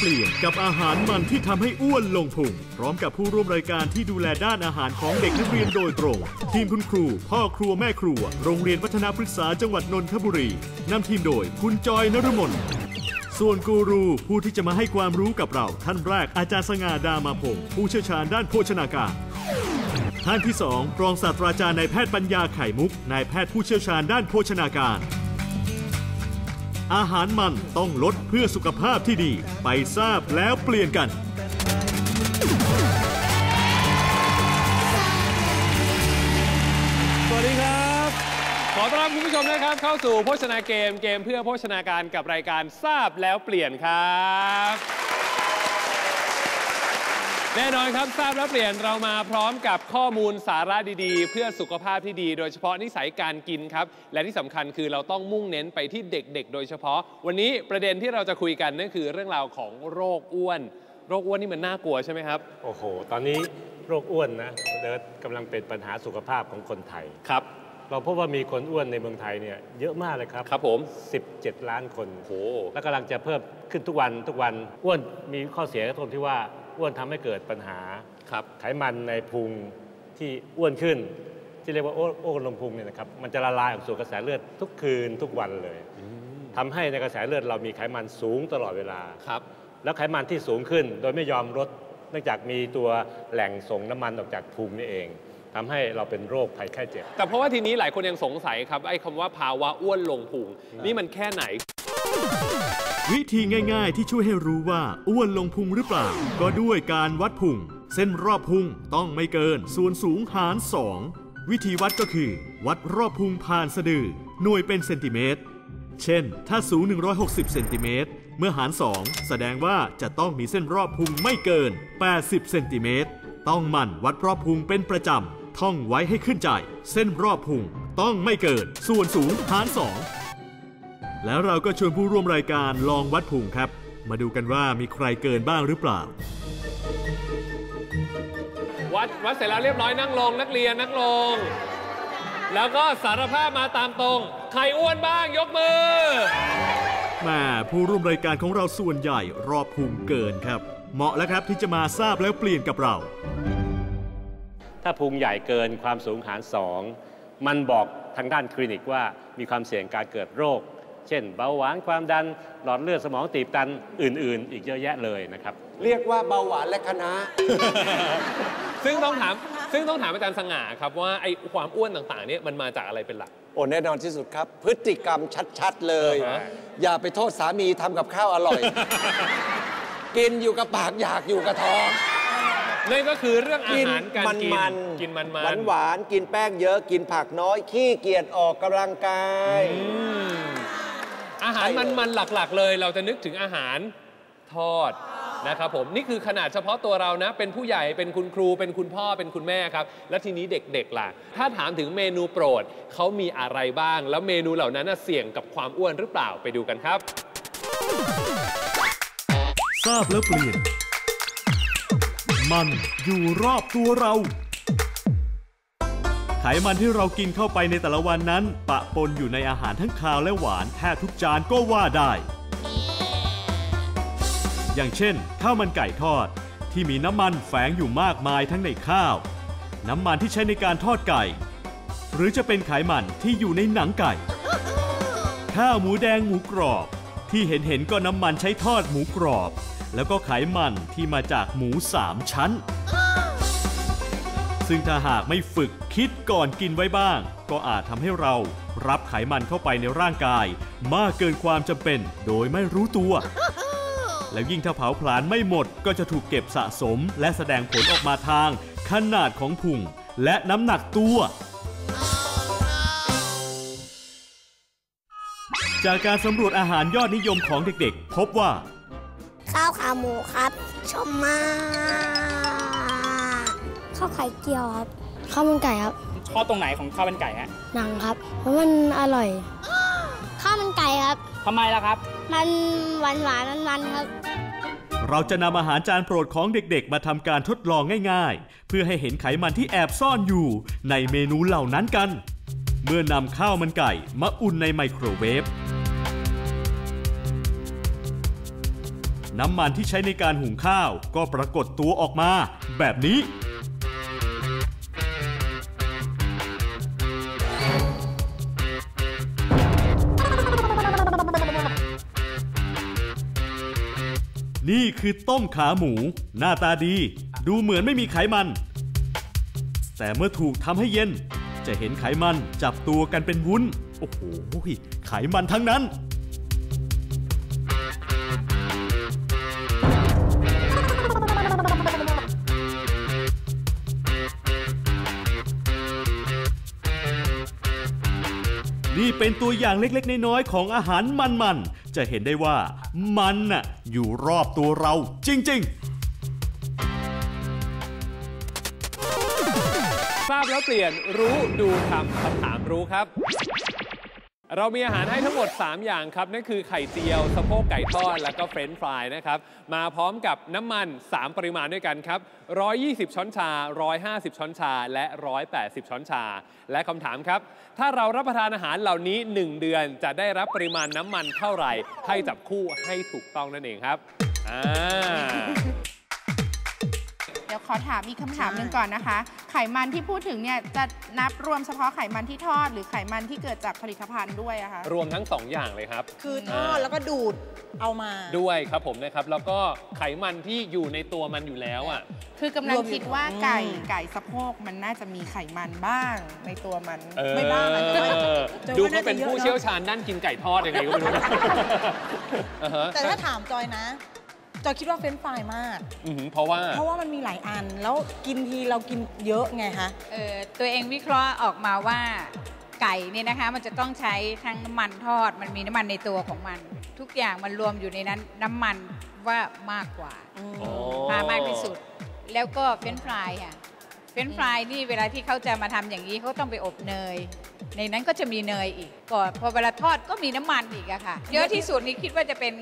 เปลี่ยนกับอาหารมันที่ทำให้อ้วนลงพุงพร้อมกับผู้ร่วมรายการที่ดูแลด้านอาหารของเด็กนักเรียนโดยตรง ทีมคุณครู พ่อครัวแม่ครัว โรงเรียนวัฒนาพฤกษาจังหวัดนนทบุรีนำทีมโดยคุณจอยนรมนส่วนกูรูผู้ที่จะมาให้ความรู้กับเรา ท่านแรกอาจารย์สง่าดามาพงศ์ผู้เชี่ยวชาญด้านโภชนาการท่านที่สองรองศาสตราจารย์นายแพทย์ปัญญาไข่มุกนายแพทย์ผู้เชี่ยวชาญด้านโภชนาการ อาหารมันต้องลดเพื่อสุขภาพที่ดี ไปทราบแล้วเปลี่ยนกัน สวัสดีครับ ขอต้อนรับคุณผู้ชมนะครับ เข้าสู่โภชนาเกมเกมเพื่อโภชนาการกับรายการทราบแล้วเปลี่ยนครับ แน่นอนครับทราบแล้วเปลี่ยนเรามาพร้อมกับข้อมูลสาระดีๆ เพื่อสุขภาพที่ดี โดยเฉพาะนิสัยการกินครับ และที่สำคัญคือเราต้องมุ่งเน้นไปที่เด็กๆ โดยเฉพาะ วันนี้ประเด็นที่เราจะคุยกันนั่นคือเรื่องราวของโรคอ้วน โรคอ้วนนี่มันน่ากลัวใช่ไหมครับ โอ้โห ตอนนี้โรคอ้วนนะเดิร์ดกำลังเป็นปัญหาสุขภาพของคนไทยครับ เราพบว่ามีคนอ้วนในเมืองไทยเนี่ยเยอะมากเลยครับครับผม 17 ล้านคนโหและกำลังจะเพิ่มขึ้นทุกวันทุกวันอ้วนมีข้อเสียตรงที่ว่า อ้วนทำให้เกิดปัญหาครับไขมันในพุงที่อ้วนขึ้น ที่เรียกว่าโอ้โอ้ลมพุงเนี่ยนะครับมันจะละลายออกสู่กระแสเลือดทุกคืนทุกวันเลยทำให้ในกระแสเลือดเรามีไขมันสูงตลอดเวลาครับ แล้วไขมันที่สูงขึ้นโดยไม่ยอมลดเนื่องจากมีตัวแหล่งส่งน้ำมันออกจากพุงนี่เองทำให้เราเป็นโรคภัยไข้เจ็บ แต่เพราะว่าทีนี้หลายคนยังสงสัยครับไอ้คำว่าภาวะอ้วนลงพุงนี่มันแค่ไหน วิธีง่ายๆ ที่ช่วยให้รู้ว่าอ้วนลงพุงหรือเปล่า ก็ด้วยการวัดพุง เส้นรอบพุงต้องไม่เกิน ส่วนสูงหาร 2 วิธีวัดก็คือ วัดรอบพุงผ่านสะดือ หน่วยเป็นเซนติเมตร เช่น ถ้าสูง 160เซนติเมตรเมื่อหาร 2 แสดงว่าจะต้องมีเส้นรอบพุงไม่เกิน 80เซนติเมตรต้องหมั่นวัดรอบพุงเป็นประจำท่องไว้ให้ขึ้นใจ เส้นรอบพุงต้องไม่เกิน ส่วนสูงหาร 2 แล้วเราก็ชวนผู้ร่วมรายการลองวัดพุงครับ มาดูกันว่ามีใครเกินบ้างหรือเปล่า วัดวัดเสร็จแล้วเรียบร้อยนั่งลงนักเรียนนั่งลง แล้วก็สารภาพมาตามตรง ใครอ้วนบ้างยกมือแหมาผู้ร่วมรายการของเราส่วนใหญ่รอบพุงเกินครับ เหมาะแล้วครับที่จะมาทราบแล้วเปลี่ยนกับเรา ถ้าพุงใหญ่เกินความสูงหารสองมันบอกทางด้านคลินิกว่ามีความเสี่ยงการเกิดโรค เช่น เบาหวานความดันหลอดเลือดสมองตีบตันอื่น ๆ อีกเยอะแยะเลยนะครับ เรียกว่าเบาหวานและคณะ ซึ่งต้องถามซึ่งต้องถามอาจารย์สง่าครับว่าไอ้ความอ้วนต่างๆเนี่ยมันมาจากอะไรเป็นหลัก โอ้แน่นอนที่สุดครับ พฤติกรรมชัดๆเลย อ่าฮะ อย่าไปโทษสามีทำกับข้าวอร่อย กินอยู่กับปากอยากอยู่กับท้อง นั่นก็คือเรื่องอากิหารการมันกินมันกินมันหวามันนหวานๆกินแป้งเยอะกินผักน้อย ขี้เกียจออกกำลังกาย อาหารมันมันๆหลักๆ เลย เราจะนึกถึงอาหารทอดนะครับผมนี่คือขนาดเฉพาะตัวเรานะ เป็นผู้ใหญ่เป็นคุณครูเป็นคุณพ่อเป็นคุณแม่ครับ แล้วทีนี้เด็กๆล่ะ ถ้าถามถึงเมนูโปรดเขามีอะไรบ้าง แล้วเมนูเหล่านั้นน่ะเสี่ยงกับความอ้วนหรือเปล่าไปดูกันครับ ทราบแล้วเปลี่ยน มันอยู่รอบตัวเรา ไขมันที่เรากินเข้าไปในแต่ละวันนั้น ปะปนอยู่ในอาหารทั้งคาวและหวานแทบทุกจานก็ว่าได้ อย่างเช่น ข้าวมันไก่ทอด ที่มีน้ำมันแฝงอยู่มากมายทั้งในข้าว น้ำมันที่ใช้ในการทอดไก่ หรือจะเป็นไขมันที่อยู่ในหนังไก่ ข้าวหมูแดงหมูกรอบ ที่เห็นเห็นก็น้ำมันใช้ทอดหมูกรอบ แล้วก็ไขมันที่มาจากหมูสามชั้น ซึ่งถ้าหากไม่ฝึกคิดก่อนกินไว้บ้าง ก็อาจทำให้เรารับไขมันเข้าไปในร่างกาย มากเกินความจำเป็นโดยไม่รู้ตัว แล้วยิ่งถ้าเผาผลาญไม่หมดก็จะถูกเก็บสะสม และแสดงผลออกมาทาง ขนาดของพุงและน้ำหนักตัว จากการสำรวจอาหารยอดนิยมของเด็กๆ พบว่า ข้าวขาหมูครับชอบมาก ข้าวไข่เจียวครับข้าวมันไก่ครับชอบตรงไหนของข้าวมันไก่ฮะหนังครับ เพราะมันอร่อยไก่ครับทำไมล่ะครับ มันหวานหวานมันมันๆครับ เราจะนำอาหารจานโปรดของเด็กๆ มาทำการทดลองง่ายๆ เพื่อให้เห็นไขมันที่แอบซ่อนอยู่ในเมนูเหล่านั้นกัน เมื่อนำข้าวมันไก่มาอุ่นในไมโครเวฟน้ำมันที่ใช้ในการหุงข้าวก็ปรากฏตัวออกมา แบบนี้ นี่คือต้มขาหมู หน้าตาดี ดูเหมือนไม่มีไขมัน แต่เมื่อถูกทำให้เย็น จะเห็นไขมันจับตัวกันเป็นวุ้น โอ้โหไขมันทั้งนั้น นี่เป็นตัวอย่างเล็กๆ น้อยๆของอาหารมันๆ จะเห็นได้ว่ามันน่ะอยู่รอบตัวเราจริง ๆทราบแล้วเปลี่ยนรู้ดูทำคำถามรู้ครับ เรามีอาหารให้ทั้งหมด 3 อย่างครับ นั่นคือไข่เจียวสะโพกไก่ทอด แล้วก็เฟรนช์ฟรายนะครับ มาพร้อมกับน้ำมัน 3 ปริมาณด้วยกันครับ 120 ช้อนชา 150 ช้อนชา และ 180 ช้อนชา และคำถามครับ ถ้าเรารับประทานอาหารเหล่านี้ 1 เดือนจะได้รับปริมาณน้ำมันเท่าไหร่ ให้จับคู่ให้ถูกต้องนั่นเองครับอ่า ดี๋ยวขอถามอีกคำถามหนึ่งก่อนนะคะ ไขมันที่พูดถึงเนี่ยจะนับรวมเฉพาะไขมันที่ทอด หรือไขมันที่เกิดจากผลิตภัณฑ์ด้วยอะคะ รวมทั้ง 2 อย่างเลยครับ คือทอดแล้วก็ดูดเอามา ด้วยครับผมนะครับ แล้วก็ไขมันที่อยู่ในตัวมันอยู่แล้วอะ คือกำลังรวมอยู่คิดว่าอืมไก่ไก่สะโพกมันน่าจะมีไขมันบ้างในตัวมัน เออไม่บ้างอะแต่ว่าแต่ว่าดูเขาเป็นน่าจะเยอะผู้เชี่ยวชาญด้านกินไก่ทอดยังไงก็ไม่รู้นะ อ่าฮะ แต่ถ้าถามจอยนะ จอยคิดว่าเฟรนช์ฟรายมาก อือหือเพราะว่า เพราะว่ามันมีหลายอัน แล้วกินทีเรากินเยอะไงคะ เอ่อตัวเองวิเคราะห์ออกมาว่าไก่เนี่ยนะคะ มันจะต้องใช้ทั้งน้ำมันทอด มันมีน้ำมันในตัวของมัน ทุกอย่างมันรวมอยู่ในนั้นน้ำมันว่ามากกว่า อ๋อ มามากที่สุด แล้วก็เฟรนช์ฟรายค่ะเฟรนช์ฟรายนี่เวลาที่เขาจะมาทำอย่างนี้เขาต้องไปอบเนย ในนั้นก็จะมีเนยอีกก่อนพอเวลาทอดก็มีน้ำมันอีกอะค่ะ เยอะที่สุดนี่คิดว่าจะเป็น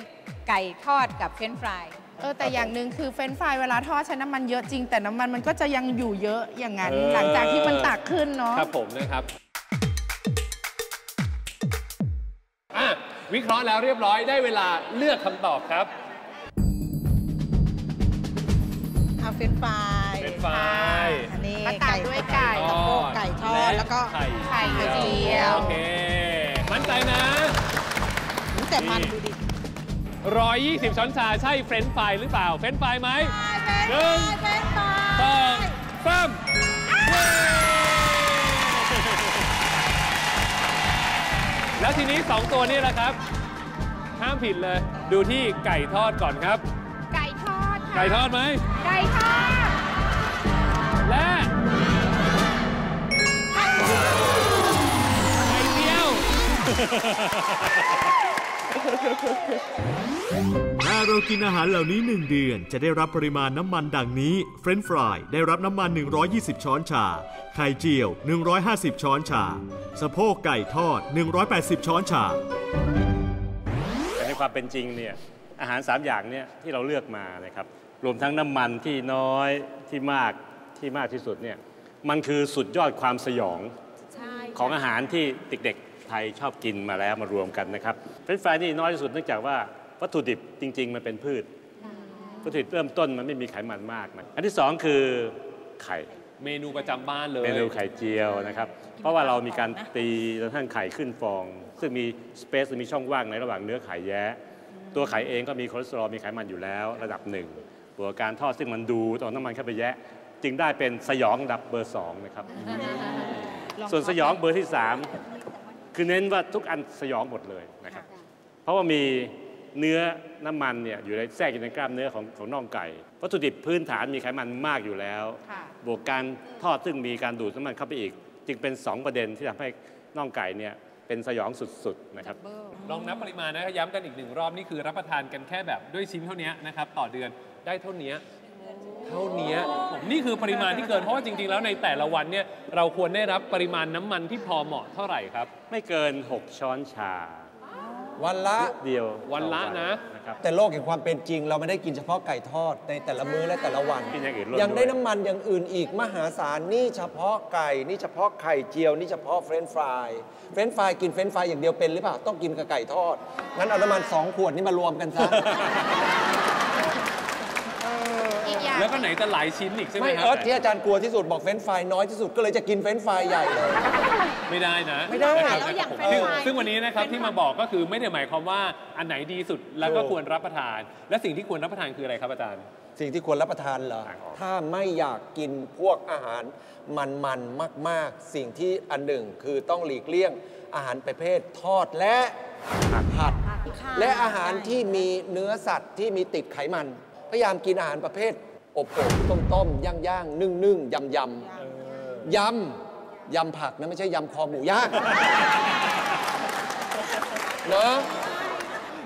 ไก่ทอดกับเฟรนช์ฟราย เออแต่อย่างหนึ่งคือเฟรนช์ฟรายเวลาทอดใช้น้ำมันเยอะจริง แต่น้ำมันมันก็จะยังอยู่เยอะอย่างนั้น เออ หลังจากที่มันตักขึ้นเนาะครับผมนะครับอะวิเคราะห์แล้วเรียบร้อยได้เวลาเลือกคำตอบครับ เอาเฟรนช์ฟรายเป็นไฟรายอันนี้มาตามด้วยไก่ สะโพกไก่ทอดแล้วก็ไข่ไข่เจียว โอเค มั่นใจนะอุ๊ยแต่มันดูดิ 120 ช้อนชาใช่เฟรนช์ฟรายหรือเปล่า เฟรนช์ฟรายไหมหนึ่งเฟรนช์ฟรายสองสามเย้แล้วทีนี้ 2 ตัวนี้แหละครับ ห้ามผิดเลย ดูที่ไก่ทอดก่อนครับ ไก่ทอดค่ะไก่ทอดไหม ไก่ทอด และไข่เจียว ถ้าเรากินอาหารเหล่านี้ 1 เดือน จะได้รับปริมาณน้ำมันดังนี้ เฟรนช์ฟรายได้รับน้ำมัน 120 ช้อนชา ไข่เจียว 150 ช้อนชา สะโพกไก่ทอด 180 ช้อนชา แต่ในความเป็นจริงเนี่ยอาหาร 3 อย่างเนี่ยที่เราเลือกมานะครับรวมทั้งน้ำมันที่น้อยที่มากที่มากที่สุดเนี่ยมันคือสุดยอดความสยองของอาหารที่เด็กๆไทยชอบกินมาแล้วมารวมกันนะครับ เฟรนช์ฟรายนี่น้อยที่สุดเนื่องจากว่าวัตถุดิบจริง ๆ มันเป็นพืช วัตถุดิบเริ่มต้นมันไม่มีไขมันมากนะอันที่สองคือไข่เมนูประจำบ้านเลย เมนูไข่เจียวนะครับ เพราะว่าเรามีการตีจนกระทั่งไข่ขึ้นฟอง ซึ่งมีสเปซมีช่องว่างในระหว่างเนื้อไข่แย้ ตัวไข่เองก็มีคอเลสเตอรอลมีไขมันอยู่แล้ว ระดับหนึ่งบวกกับการทอดซึ่งมันดูตอนน้ำมันเข้าไปแยะ จึงได้เป็นสยองดับเบอร์สองนะครับ ส่วนสยองเบอร์ที่สามคือเน้นว่าทุกอันสยองหมดเลยนะครับ เพราะว่ามีเนื้อน้ำมันเนี่ยอยู่ในแทรกอยู่ในกล้ามเนื้อของของน่องไก่วัตถุดิบพื้นฐานมีไขมันมากอยู่แล้วค่ะบวกการทอดซึ่งมีการดูดน้ำมันเข้าไปอีก จึงเป็น 2 ประเด็นที่ทำให้น่องไก่เนี่ยเป็นสยองสุดๆนะครับลองนับปริมาณนะครับย้ำกันอีกหนึ่งรอบนี่คือรับประทานกันแค่แบบด้วยชิ้นเท่านี้นะครับต่อเดือนได้เท่านี้เท่านี้ผมนี่คือปริมาณที่เกินเพราะว่าจริง ๆ แล้วในแต่ละวันเนี่ยเราควรได้รับปริมาณน้ำมันที่พอเหมาะเท่าไหร่ครับ ไม่เกิน 6 ช้อนชา วันละ เดียววันละนะ นะครับ แต่โลกแห่งความเป็นจริง เราไม่ได้กินเฉพาะไก่ทอดในแต่ละมื้อและแต่ละวัน กินอย่างอื่นร่วมยังได้ด้วย น้ำมันอย่างอื่นอีกมหาศาลนี่เฉพาะไก่ นี่เฉพาะไข่เจียว นี่เฉพาะเฟรนช์ฟรายเฟรนช์ฟรายกินเฟรนช์ฟรายอย่างเดียวเป็นหรือเปล่าต้องกินกับไก่ทอดงั้นเอาน้ำมันสองขวดนี่มารวมกันซะอีกอย่าง แล้วก็ไหนจะหลายชิ้นอีกใช่ไหมไม่ครัเอิร์ธที่อาจารย์กลัวที่สุดบอกเฟรนช์ฟรายน้อยที่สุดก็เลยจะกินเฟรนช์ฟรายใหญ่เลย ไม่ได้นะไม่ได้นะครับแล้วอย่างซึ่ง French fry ซึ่งวันนี้นะครับที่มาบอกก็คือไม่ได้หมายความว่าอันไหนดีสุดแล้วก็ถูก ควรรับประทาน และสิ่งที่ควรรับประทานคืออะไรครับอาจารย์ สิ่งที่ควรรับประทานเหรอ ถ้าไม่อยากกินพวกอาหารมันๆมาก ๆ สิ่งที่อันหนึ่งคือต้องหลีกเลี่ยงอาหารประเภททอดและผัด และอาหารที่มีเนื้อสัตว์ที่มีติดไขมัน พยายามกินอาหารประเภท อบอบต้มต้มย่างย่างนึ่งนึ่งยำยำยำยำผักนะไม่ใช่ยำคอหมูย่างเนอะ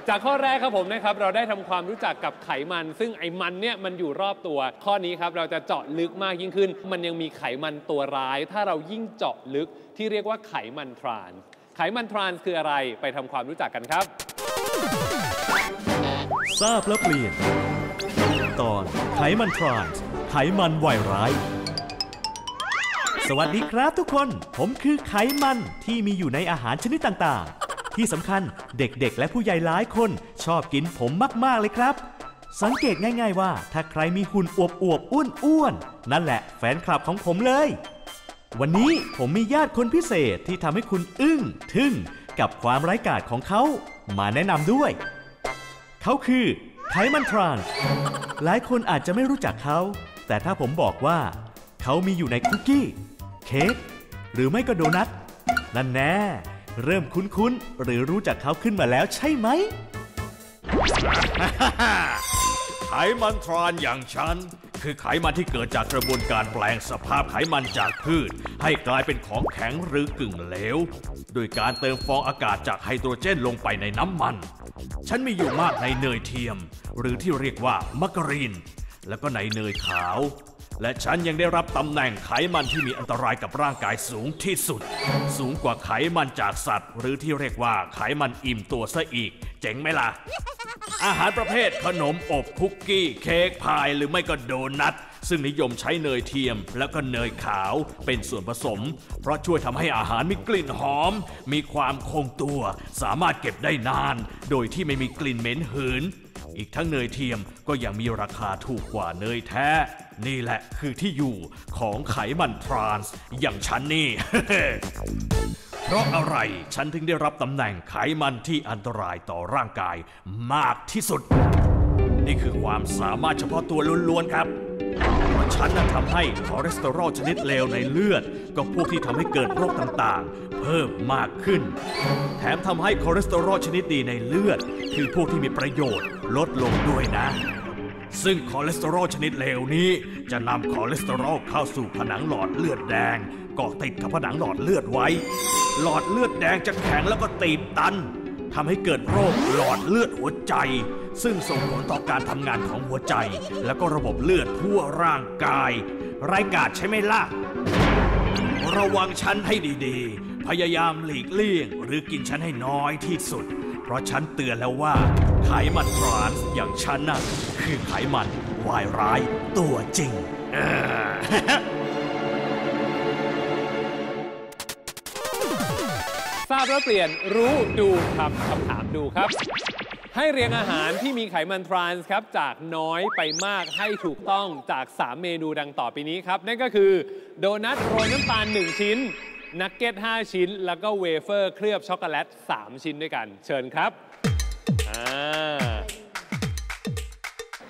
จากข้อแรกครับผมนะครับเราได้ทำความรู้จักกับไขมัน ซึ่งไอ้มันเนี่ยมันอยู่รอบตัว ข้อนี้ครับเราจะเจาะลึกมากยิ่งขึ้น มันยังมีไขมันตัวร้าย ถ้าเรายิ่งเจาะลึกที่เรียกว่าไขมันทรานส์ไขมันทรานส์คืออะไรไปทำความรู้จักกันครับทราบแล้วเปลี่ยน ตอน ไขมันทรานส์ไขมันวายร้าย สวัสดีครับทุกคน ผมคือไขมันที่มีอยู่ในอาหารชนิดต่างๆ ที่สำคัญเด็กๆ และผู้ใหญ่หลายคนชอบกินผมมากๆเลยครับ สังเกตง่ายๆว่า ถ้าใครมีหุ่นอวบๆอ้วนๆนั่นแหละแฟนคลับของผมเลย วันนี้ผมมีญาติคนพิเศษที่ทำให้คุณอึ้ง ทึ่งกับความไร้กาจของเขามาแนะนำด้วย เขาคือไขมันทรานส์ หลายคนอาจจะไม่รู้จักเขา แต่ถ้าผมบอกว่า เขามีอยู่ในคุกกี้ เค้ก หรือไม่ก็โดนัท นั่นแน่ เริ่มคุ้นๆ หรือรู้จักเขาขึ้นมาแล้วใช่ไหมไขมันทรานอย่างฉัน คือไขมันที่เกิดจากกระบวนการแปลงสภาพไขมันจากพืช ให้กลายเป็นของแข็งหรือกึ่งเหลว โดยการเติมฟองอากาศจากไฮโดรเจนลงไปในน้ำมัน ฉันมีอยู่มากในเนยเทียม หรือที่เรียกว่ามักกะรีน แล้วก็ในเนยขาว และฉันยังได้รับตำแหน่งไขมันที่มีอันตรายกับร่างกายสูงที่สุด สูงกว่าไขมันจากสัตว์ หรือที่เรียกว่าไขมันอิ่มตัวซะอีก เจ๋งไหมล่ะ อาหารประเภทขนมอบคุกกี้ เค้กพายหรือไม่ก็โดนัทซึ่งนิยมใช้เนยเทียมแล้วก็เนยขาวเป็นส่วนผสม เพราะช่วยทำให้อาหารมีกลิ่นหอม มีความคงตัว สามารถเก็บได้นาน โดยที่ไม่มีกลิ่นเหม็นหืน อีกทั้งเนยเทียมก็ยังมีราคาถูกกว่าเนยแท้ นี่แหละคือที่อยู่ของไขมันทรานส์อย่างฉันนี่ เพราะอะไรฉันถึงได้รับตำแหน่งไขมันที่อันตรายต่อร่างกายมากที่สุด นี่คือความสามารถเฉพาะตัวล้วนๆครับ เพราะฉันน่ะทำให้คอเลสเตอรอลชนิดเลวในเลือด ก็พวกที่ทำให้เกิดโรคต่างๆ เพิ่มมากขึ้น แถมทำให้คอเลสเตอรอลชนิดดีในเลือด คือพวกที่มีประโยชน์ลดลงด้วยนะ ซึ่งคอเลสเตอรอลชนิดเลวนี้ จะนำคอเลสเตอรอลเข้าสู่ผนังหลอดเลือดแดงเกาะติดกับผนังหลอดเลือดไว้ หลอดเลือดแดงจะแข็งแล้วก็ตีบตัน ทำให้เกิดโรคหลอดเลือดหัวใจ ซึ่งส่งผลต่อการทำงานของหัวใจ แล้วก็ระบบเลือดทั่วร่างกายไร้กาจใช่ไหมล่ะ ระวังฉันให้ดีๆ พยายามหลีกเลี่ยง หรือกินฉันให้น้อยที่สุด เพราะฉันเตือนแล้วว่า ไขมันทรานส์อย่างฉันน่ะคือไขมันวายร้ายตัวจริงาบแล้วเปลี่ยนรู้ดูทำคำถามดูครับ ให้เรียงอาหารที่มีไขมันทรานส์ครับ จากน้อยไปมากให้ถูกต้องจาก 3 เมนูดังต่อไปนี้ครับ นั่นก็คือโดนัทโรยน้ำตาล 1 ชิ้น นักเก็ต 5 ชิ้น แล้วก็เวเฟอร์เคลือบช็อกโกแลต 3 ชิ้นด้วยกัน เชิญครับอ่า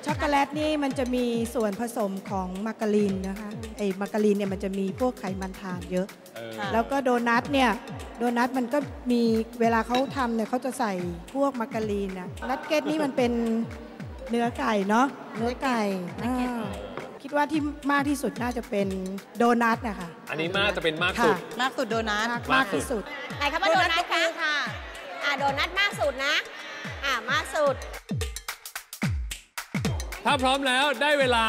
ช็อกโกแลตนี่มันจะมีส่วนผสมของมาการีนนะคะไอ้มาการีนเนี่ยมันจะมีพวกไขมันทานเยอะ เออ แล้วก็โดนัทเนี่ย โดนัทมันก็มีเวลาเขาทำเนี่ยเขาจะใส่พวกมาการีนนะนัทเก็ตนี่มันเป็นเนื้อไก่เนาะเนื้อไก่อ่าคิดว่าที่มากที่สุดน่าจะเป็นโดนัทนะคะ อันนี้มากจะเป็นมากค่ะสุด มากสุดโดนัทมามากกสุดที่สุดไหนคำว่าโดนัทคะค่ะอ่าโดนัทมากสุดนะ อ่ามากสุด ถ้าพร้อมแล้วได้เวลา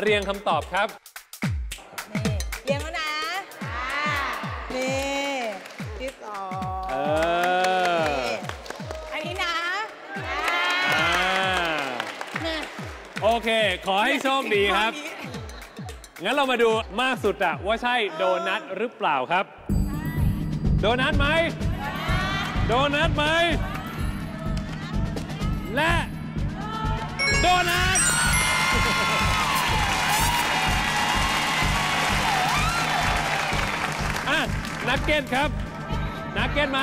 เรียงคำตอบครับเลี้ยงแล้วนะนี่ที่สองเอออันนี้ เค ขอให้โชคดีครับ งั้นเรามาดูมากสุดอะว่าใช่โดนัทหรือเปล่าครับ โดนัทไหม โดนัทไหม และโดนัทอะนักเก็ตครับ นักเก็ตไหม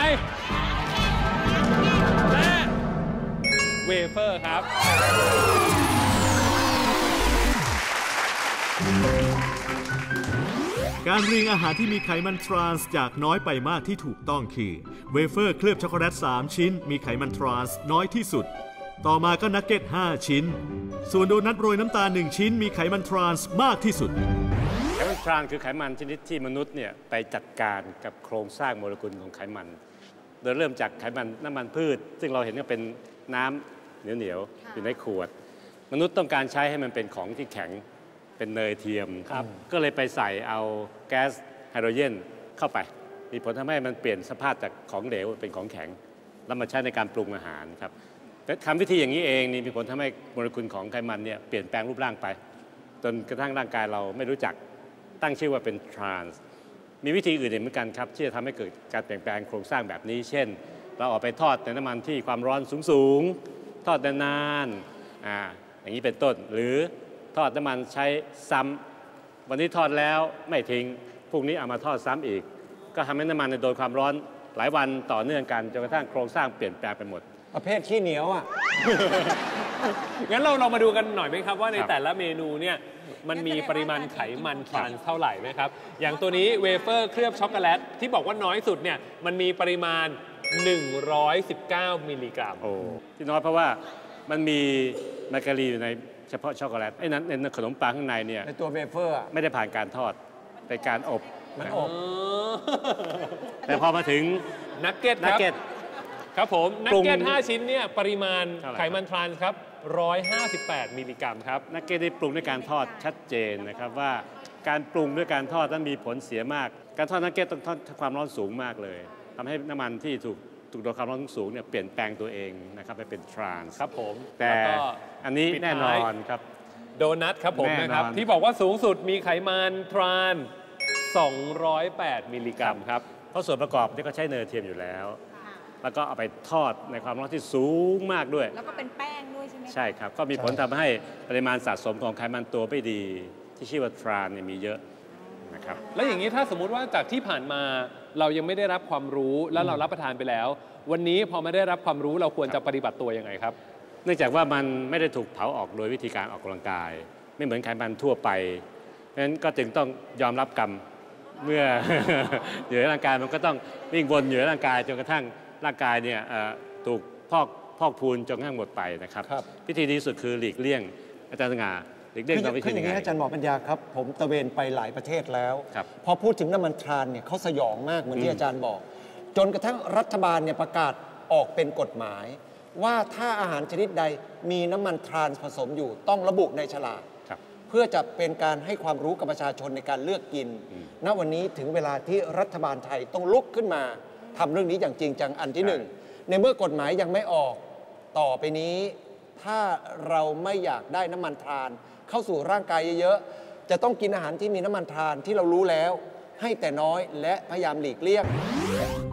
และเวเฟอร์ครับ การเรียงอาหารที่มีไขมันทรานส์จากน้อยไปมากที่ถูกต้องคือ เวเฟอร์เคลือบช็อกโกแลต 3 ชิ้น มีไขมันทรานส์น้อยที่สุด ต่อมาก็นักเก็ต 5 ชิ้น ส่วนโดนัทโรยน้ำตาล 1 ชิ้น มีไขมันทรานส์มากที่สุด ไขมันทรานส์คือไขมันชนิดที่มนุษย์เนี่ยไปจัดการกับโครงสร้างโมเลกุลของไขมัน โดยเริ่มจากไขมันน้ำมันพืช ซึ่งเราเห็นว่าเป็นน้ำเหนียวๆอยู่ในขวด มนุษย์ต้องการใช้ให้มันเป็นของที่แข็ง เป็นเนยเทียมก็เลยไปใส่เอาแก๊สไฮโดรเจนเข้าไป มีผลทำให้มันเปลี่ยนสภาพจากของเหลวเป็นของแข็ง แล้วมาใช้ในการปรุงอาหารครับแต่ทำวิธีอย่างนี้เองนี่มีผลทำให้โมเลกุลของไขมันเนี่ยเปลี่ยนแปลงรูปร่างไป จนกระทั่งร่างกายเราไม่รู้จักตั้งชื่อว่าเป็นทรานส์มีวิธีอื่นอีกเหมือนกันครับ ที่จะทำให้เกิดการเปลี่ยนแปลงโครงสร้างแบบนี้ เช่น เราเออกไปทอดในน้ำมันที่ความร้อนสูงๆทอดนานๆอ่าอย่างนี้เป็นต้นหรือ ทอดน้ำมันใช้ซ้ำวันนี้ทอดแล้วไม่ทิ้งพรุ่งนี้เอามาทอดซ้ำอีก ก็ทำให้น้ำมันเนี่ยโดนความร้อนหลายวันต่อเนื่องกันจนกระทั่งโครงสร้างเปลี่ยนแปลงไปหมด ประเภทขี้เหนียวอะ งั้นเราเรามาดูกันหน่อยไหมครับว่าในครับแต่ละเมนูเนี่ยมันมีปริมาณไขมันทรานส์เท่าไหร่ไหมครับ อย่างตัวนี้เวเฟอร์เคลือบช็อกโกแลตที่บอกว่าน้อยสุดเนี่ยมันมีปริมาณ 119 มิลลิกรัมโอ้ที่น้อยเพราะว่ามันมีแมคการีอยู่ใน เฉพาะช็อกโกแลตไอ้นั้นในขนมปังข้างในเนี่ยในตัวเวเฟอร์อะไม่ได้ผ่านการทอดเป็นการอบ มันอบ แต่พอมาถึงนักเก็ตนัคกรับเก็ตครับผม นักปรุงเก็ต5ชิ้นเนี่ยปริมาณเท่าไหร่ไขมันทรานส์ครับ 158 มิลลิกรัมครับ นักเก็ตได้ปรุงด้วยการทอดชัดเจนนะครับว่าการปรุงด้วยการทอดนั้นมีผลเสียมาก การทอดนักเก็ตต้องทอดความร้อนสูงมากเลยทำให้น้ำมันที่ถูก ถูกโดนความร้อนสูงเนี่ยเปลี่ยนแปลงตัวเองนะครับไปเป็นทรานส์ครับผมแต่ล้วก็อันนี้ปิดแน่นท้าอยนครับ โดนัทครับผมแน่นอน นะครับ ที่บอกว่าสูงสุดมีไขมันทรานส์208 มิลลิกรัมครับ เพราะส่วนประกอบนี่ก็ใช้เนยเทียมอยู่แล้วแล้วก็เอาไปทอดในความร้อนที่สูงมากด้วย แล้วก็เป็นแป้งด้วยใช่ไหมคะใช่ครับ ก็มีผลทำให้ปริมาณสะสมของไขมันตัวไม่ดี ที่ชื่อว่าทรานเนี่ยมีเยอะนะครับ แล้วอย่างนี้ถ้าสมมุติว่าจากที่ผ่านมา เรายังไม่ได้รับความรู้แล้วเรารับประทานไปแล้ว วันนี้พอไม่ได้รับความรู้เราควรจะปฏิบัติตัวยังไงครับ เนื่องจากว่ามันไม่ได้ถูกเผาออกโดยวิธีการออกกำลังกาย ไม่เหมือนไขมันทั่วไปเพราะฉะนั้นก็จึงต้องยอมรับกรรมเมื่ออยู่ในร่างกายมันก็ต้องวิ่งวนอยู่ในร่างกายจนกระทั่งร่างกายเนี่ยเอ่อถูกพอกพอกพูนจนกระทั่งหมดไปนะครับครับวิธีดีที่สุดคือหลีกเลี่ยงอาจารย์สง่า หลีกเลี่ยงคือตามวิคืธีออย่างไงนี้อาจารย์หมอปัญญาครับ ผมตะเวนไปหลายประเทศแล้วครับพอพูดถึงน้ำมันทรานเนี่ยเขาสยองมากเหมือนที่อาจารย์บอก จนกระทั่งรัฐบาลเนี่ยประกาศออกเป็นกฎหมาย ว่าถ้าอาหารชนิดใดมีน้ำมันทรานผสมอยู่ต้องระบุในฉลากครับเพื่อจะเป็นการให้ความรู้กับประชาชนในการเลือกกิน ณ วันนี้ถึงเวลาที่รัฐบาลไทยต้องลุกขึ้นมาทำเรื่องนี้อย่างจริงจังอันที่หนึ่ง ในเมื่อกฎหมายยังไม่ออก ต่อไปนี้ ถ้าเราไม่อยากได้น้ำมันทราน เข้าสู่ร่างกายเยอะๆ จะต้องกินอาหารที่มีน้ำมันทรานที่เรารู้แล้ว ให้แต่น้อยและพยายามหลีกเลี่ยง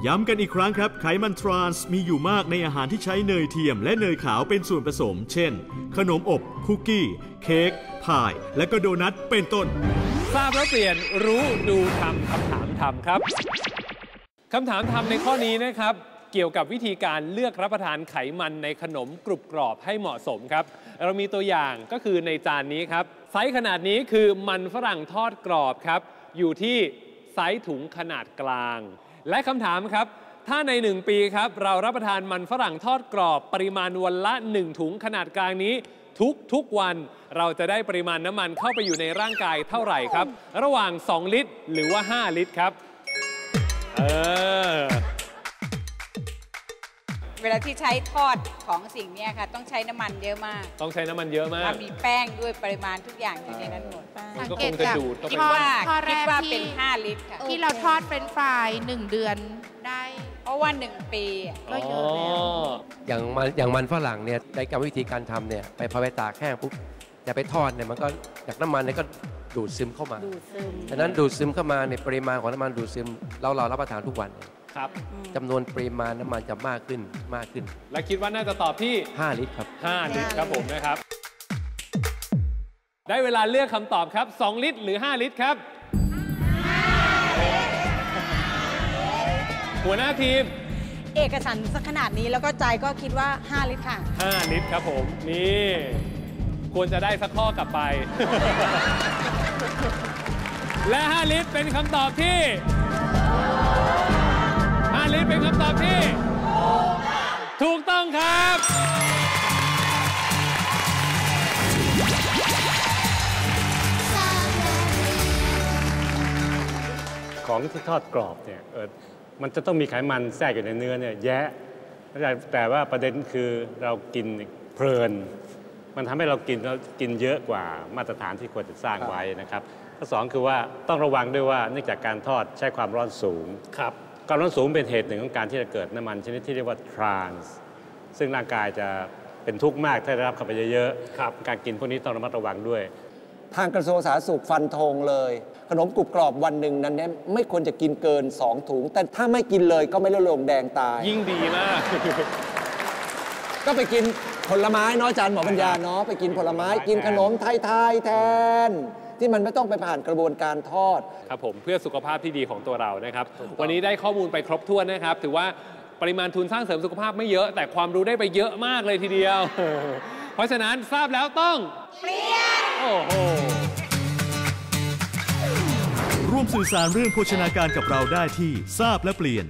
ย้ำกันอีกครั้งครับ ไขมันทรานส์มีอยู่มากในอาหารที่ใช้เนยเทียมและเนยขาวเป็นส่วนผสม เช่น ขนมอบ คุกกี้ เค้กพาย และก็โดนัทเป็นต้น ทราบแล้วเปลี่ยนรู้ดูทำคำถามทำครับคำถามทำในข้อนี้นะครับ เกี่ยวกับวิธีการเลือกรับประทานไขมันในขนมกรุบกรอบให้เหมาะสมครับ เรามีตัวอย่างก็คือในจานนี้ครับ ไซส์ขนาดนี้คือมันฝรั่งทอดกรอบครับ อยู่ที่ไซส์ถุงขนาดกลาง และคำถามครับ ถ้าใน 1 ปีครับ เรารับประทานมันฝรั่งทอดกรอบปริมาณวันละ 1 ถุงขนาดกลางนี้ทุกทุกวันเราจะได้ปริมาณน้ำมันเข้าไปอยู่ในร่างกายเท่าไหร่ครับ ระหว่าง 2 ลิตร หรือว่า 5 ลิตรครับ เออ เวลาที่ใช้ทอดของสิ่งเนี้ยค่ะ ต้องใช้น้ำมันเยอะมากต้องใช้น้ำมันเยอะมาก มีแป้งด้วยปริมาณทุกอย่างอยู่ในนั้นหมดมันก็คงจะดูดเข้าไปคิดว่าข้อแรคิดกว่าที่เป็น5ลิตรค่ะที่เราทอดเป็นฟรายหนึ่งเดือนได้ เพราะว่า 1 ปีอะก็เยอะแล้ว อย่างมันอย่างมันฝรั่งเนี่ยในกรรมวิธีการทำเนี่ยไปพอไปตากแห้งปุ๊บแต่ไปทอดเนี่ยมันก็จากน้ำมันเนี่ยก็ดูดซึมเข้ามาดูดซึมฉะนั้นดูดซึมเข้ามาในปริมาณของน้ำมันดูดซึมเราเรารับประทานทุกวันเนี่ย ครับ จำนวนปริมาณน้ำมันจะมากขึ้นมากขึ้น และคิดว่าน่าจะตอบที่ 5 ลิตรครับ 5 ลิตรครับผมนะครับ ได้เวลาเลือกคำตอบครับ 2 ลิตรหรือ 5 ลิตรครับ หัวหน้าทีม เอกฉันท์สักขนาดนี้แล้วก็ใจก็คิดว่า 5 ลิตรค่ะ 5 ลิตรครับผม นี่ ควรจะได้สักข้อกลับไป และ 5 ลิตรเป็นคำตอบที่5 ลิตรเป็นคำตอบที่ ถูกต้องครับ ของที่ทอดกรอบเนี่ยเออมันจะต้องมีไขมันแทรกอยู่ในเนื้อเนี่ยแยะ แต่แต่ว่าประเด็นคือเรากินเพลิน มันทำให้เรากินแล้วกินเยอะกว่ามาตรฐานที่ควรจะสร้างไว้นะครับข้อสองคือว่าต้องระวังด้วยว่าเนื่องจากการทอดใช้ความร้อนสูงครับ ความร้อนสูงเป็นเหตุหนึ่งของการที่จะเกิดน้ำมันชนิดที่เรียกว่าทรานส์ซึ่งร่างกายจะเป็นทุกข์มากถ้าได้รับเข้าไปเยอะๆการกินพวกนี้ต้องระมัดระวังด้วย ทางกระทรวงสาธารณสุขฟันธงเลย ขนมกรุบกรอบวันหนึ่งนั้นเนี่ยไม่ควรจะกินเกิน 2 ถุง แต่ถ้าไม่กินเลยก็ไม่ได้ลงแดงตาย ยิ่งดีมาก ก็ไปกินผลไม้เนาะอาจารย์หมอปัญญาเนาะไปกินผลไม้กินขนมไทยๆแทน ที่มันไม่ต้องไปผ่านกระบวนการทอด ครับผมเพื่อสุขภาพที่ดีของตัวเรานะครับ วันนี้ได้ข้อมูลไปครบถ้วนนะครับ ถือว่าปริมาณทุนสร้างเสริมสุขภาพไม่เยอะ แต่ความรู้ได้ไปเยอะมากเลยทีเดียว เพราะฉะนั้นทราบแล้วต้องเปลี่ยนโอ้โหร่วมสื่อสารเรื่องโภชนาการกับเราได้ที่ทราบและเปลี่ยน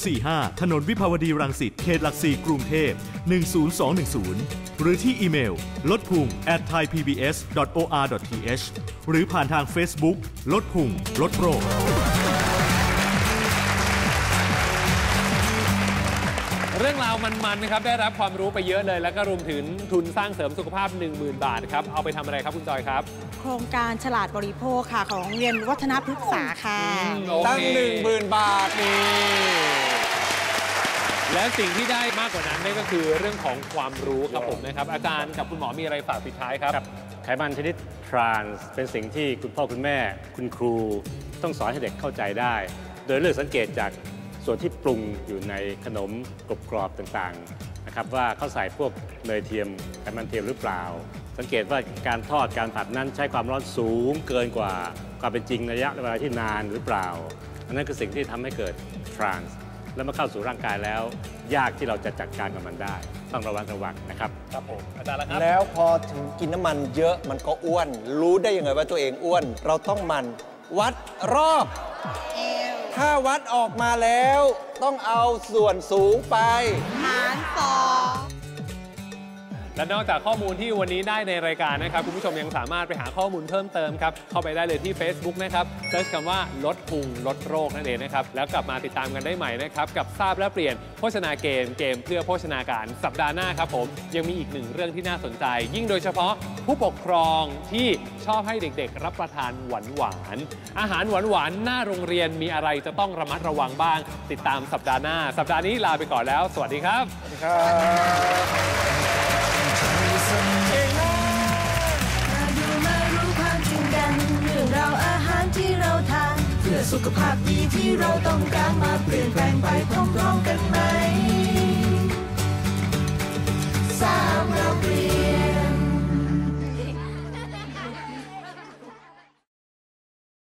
145 ถนนวิภาวดีรังสิตเขตหลักสี่กรุงเทพ 10210 หรือที่อีเมลลดพุง at thaipbs.or.th หรือผ่านทาง Facebook ลดพุงลดโรคเรื่องราวมันๆนะครับ ได้รับความรู้ไปเยอะเลย แล้วก็รวมถึงทุนสร้างเสริมสุขภาพ 10,000 บาทครับ เอาไปทำอะไรครับคุณจอยครับ โครงการฉลาดบริโภคค่ะ ของโรงเรียนวัฒนพฤกษาค่ะ ตั้ง 10,000 บาทนี่ และสิ่งที่ได้มากกว่านั้นนั่นก็คือเรื่องของความรู้ครับผมนะครับ อาจารย์กับคุณหมอมีอะไรฝากปิดท้ายครับไขมันชนิดทรานส์เป็นสิ่งที่คุณพ่อคุณแม่ คุณครู ต้องสอนให้เด็กเข้าใจได้ โดยเลือกสังเกตจากส่วนที่ปรุงอยู่ในขนมกรอบกรอบๆต่างๆนะครับว่าเขาใส่พวกเนยเทียมไขมันเทียมหรือเปล่า สังเกตว่าการทอดการผัดนั้นใช้ความร้อนสูงเกินกว่าความเป็นจริงระยะเวลาที่นานหรือเปล่า อันนั้นคือสิ่งที่ทำให้เกิดทรานส์ แล้วเมื่อเข้าสู่ร่างกายแล้ว ยากที่เราจะจัดการกับมันได้ ต้องระวังระวังนะครับครับผมอาจารย์ละครับ แล้วพอถึงกินน้ำมันเยอะมันก็อ้วน รู้ได้ยังไงว่าตัวเองอ้วน เราต้องหมันวัดรอบ ถ้าวัดออกมาแล้ว ต้องเอาส่วนสูงไป หารสอง และนอกจากข้อมูลที่วันนี้ได้ในรายการนะครับ คุณผู้ชมยังสามารถไปหาข้อมูลเพิ่มเติมครับ เข้าไปได้เลยที่ Facebook นะครับเซิร์ชคำว่าลดพุงลดโรคนั่นเองนะครับ แล้วกลับมาติดตามกันได้ใหม่นะครับ กับทราบและเปลี่ยนโภชนาเกมเกมเพื่อโภชนาการสัปดาห์หน้าครับผมยังมีอีกหนึ่งเรื่องที่น่าสนใจ ยิ่งโดยเฉพาะผู้ปกครองที่ชอบให้เด็กๆ รับประทานหวานหวานอาหารหวานหวานหน้าโรงเรียนมีอะไรจะต้องระมัดระวังบ้าง ติดตามสัปดาห์หน้า สัปดาห์นี้ลาไปก่อนแล้ว สวัสดีครับมา ที่เราทานเพื่อสุขภาพดีที่เราต้องการมาเปลี่ยนแปลงไปพร้อมๆกันไหมสามเราเปลี่ยน